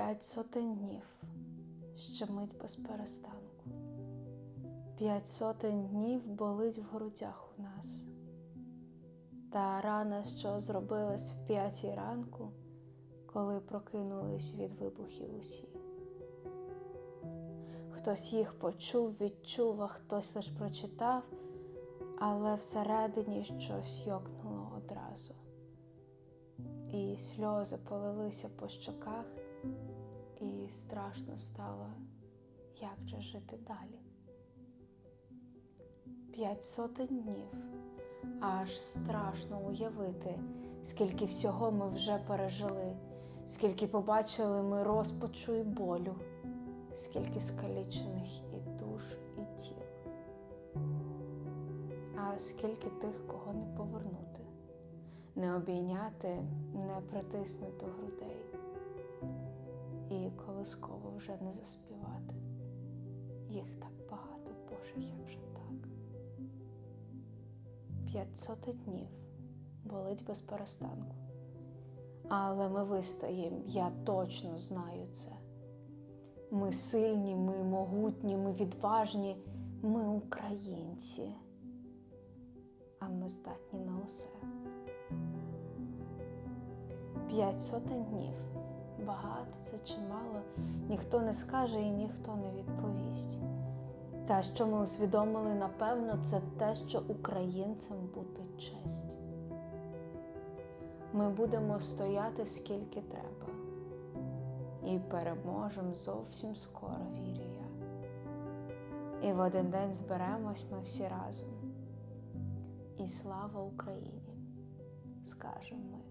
П'ять сотень днів щемить без перестанку. П'ять сотень днів болить в грудях у нас. Та рана, що зробилась в п'ятій ранку, коли прокинулись від вибухів усі. Хтось їх почув, відчув, а хтось лиш прочитав, але всередині щось йокнуло одразу. І сльози полилися по щоках, і страшно стало, як же жити далі. П'ять сотень днів, аж страшно уявити, скільки всього ми вже пережили, скільки побачили ми розпачу і болю, скільки скалічених і душ, і тіл, а скільки тих, кого не повернути, не обійняти, не притиснути грудей, і колисково вже не заспівати. Їх так багато, Боже, як же так? П'ятсот днів болить без перестанку. Але ми вистоїм, я точно знаю це. Ми сильні, ми могутні, ми відважні, ми українці, а ми здатні на усе. П'ять сотень днів. Багато це чи мало, ніхто не скаже і ніхто не відповість. Та що ми усвідомили, напевно, це те, що українцям бути честь. Ми будемо стояти скільки треба, і переможемо зовсім скоро, вірю я. І в один день зберемось ми всі разом. І слава Україні! скажемо ми.